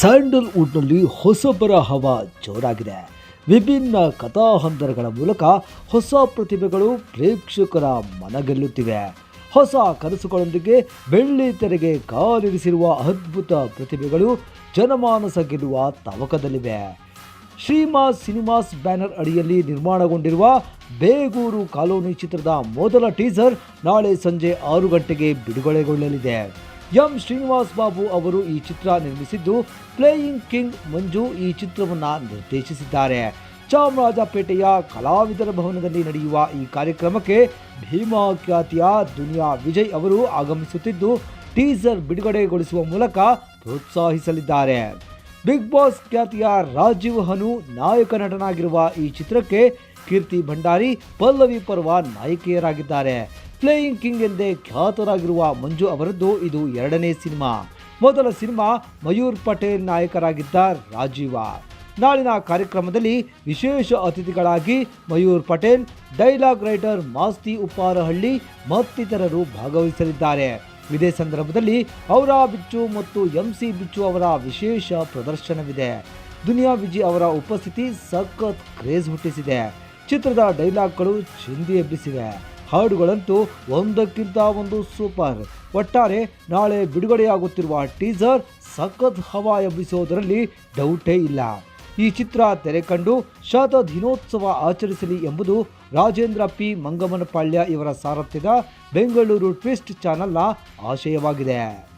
ಸ್ಯಾಂಡಲ್ವುಡ್ನಲ್ಲಿ ಹೊಸಬರ ಹವಾ ಜೋರಾಗಿದೆ. ವಿಭಿನ್ನ ಕಥಾಹಂದರಗಳ ಮೂಲಕ ಹೊಸ ಪ್ರತಿಭೆಗಳು ಪ್ರೇಕ್ಷಕರ ಮನಗೆಲ್ಲುತ್ತಿವೆ. ಹೊಸ ಕನಸುಗಳೊಂದಿಗೆ ಬೆಳ್ಳಿ ತೆರೆಗೆ ಕಾಲಿರಿಸಿರುವ ಅದ್ಭುತ ಪ್ರತಿಭೆಗಳು ಜನಮಾನಸ ಗೆಲ್ಲುವ ತವಕದಲ್ಲಿವೆ. ಶ್ರೀಮಾಸ್ ಸಿನಿಮಾಸ್ ಬ್ಯಾನರ್ ಅಡಿಯಲ್ಲಿ ನಿರ್ಮಾಣಗೊಂಡಿರುವ ಬೇಗೂರು ಕಾಲೋನಿ ಚಿತ್ರದ ಮೊದಲ ಟೀಸರ್ ನಾಳೆ ಸಂಜೆ ಆರು ಗಂಟೆಗೆ ಬಿಡುಗಡೆಗೊಳ್ಳಲಿದೆ. ಎಂ ಶ್ರೀನಿವಾಸ್ ಬಾಬು ಅವರು ಈ ಚಿತ್ರ ನಿರ್ಮಿಸಿದ್ದು, ಪ್ಲೇಯಿಂಗ್ ಕಿಂಗ್ ಮಂಜು ಈ ಚಿತ್ರವನ್ನು ನಿರ್ದೇಶಿಸಿದ್ದಾರೆ. ಚಾಮರಾಜಪೇಟೆಯ ಕಲಾವಿದರ ಭವನದಲ್ಲಿ ನಡೆಯುವ ಈ ಕಾರ್ಯಕ್ರಮಕ್ಕೆ ಭೀಮಾ ಖ್ಯಾತಿಯ ದುನಿಯಾ ವಿಜಯ್ ಅವರು ಆಗಮಿಸುತ್ತಿದ್ದು, ಟೀಸರ್ ಬಿಡುಗಡೆಗೊಳಿಸುವ ಮೂಲಕ ಪ್ರೋತ್ಸಾಹಿಸಲಿದ್ದಾರೆ. ಬಿಗ್ ಬಾಸ್ ಖ್ಯಾತಿಯ ರಾಜೀವ್ ಹನು ನಾಯಕ ನಟನಾಗಿರುವ ಈ ಚಿತ್ರಕ್ಕೆ ಕೀರ್ತಿ ಭಂಡಾರಿ, ಪಲ್ಲವಿ ಪರ್ವ ನಾಯಕಿಯರಾಗಿದ್ದಾರೆ. ಪ್ಲೇಯಿಂಗ್ ಕಿಂಗ್ ಎಂದೇ ಖ್ಯಾತರಾಗಿರುವ ಮಂಜು ಅವರದ್ದು ಇದು ಎರಡನೇ ಸಿನಿಮಾ. ಮೊದಲ ಸಿನಿಮಾ ಮಯೂರ್ ಪಟೇಲ್ ನಾಯಕರಾಗಿದ್ದ ರಾಜೀವ. ನಾಳಿನ ಕಾರ್ಯಕ್ರಮದಲ್ಲಿ ವಿಶೇಷ ಅತಿಥಿಗಳಾಗಿ ಮಯೂರ್ ಪಟೇಲ್, ಡೈಲಾಗ್ ರೈಟರ್ ಮಾಸ್ತಿ ಉಪ್ಪಾರಹಳ್ಳಿ ಮತ್ತಿತರರು ಭಾಗವಹಿಸಲಿದ್ದಾರೆ. ಇದೇ ಸಂದರ್ಭದಲ್ಲಿ ಔರಾ ಬಿಚ್ಚು ಮತ್ತು ಎಂಸಿ ಬಿಚ್ಚು ಅವರ ವಿಶೇಷ ಪ್ರದರ್ಶನವಿದೆ. ದುನಿಯಾ ವಿಜಿ ಅವರ ಉಪಸ್ಥಿತಿ ಸಖತ್ ಕ್ರೇಜ್ ಹುಟ್ಟಿಸಿದೆ. ಚಿತ್ರದ ಡೈಲಾಗ್ಗಳು ಚಿಂದಿ ಎಬ್ಬಿಸಿವೆ. ಹಾಡುಗಳಂತೂ ಒಂದಕ್ಕಿಂತ ಒಂದು ಸೂಪರ್. ಒಟ್ಟಾರೆ ನಾಳೆ ಬಿಡುಗಡೆಯಾಗುತ್ತಿರುವ ಟೀಸರ್ ಸಖತ್ ಹವಾ ಎಬ್ಬಿಸೋದರಲ್ಲಿ ಡೌಟೇ ಇಲ್ಲ. ಈ ಚಿತ್ರ ತೆರೆ ಕಂಡು ಶತ ದಿನೋತ್ಸವ ಆಚರಿಸಲಿ ಎಂಬುದು ರಾಜೇಂದ್ರ ಪಿ ಮಂಗಮನಪಾಳ್ಯ ಇವರ ಸಾರಥ್ಯದ ಬೆಂಗಳೂರು ಟ್ವಿಸ್ಟ್ ಚಾನೆಲ್ನ ಆಶಯವಾಗಿದೆ.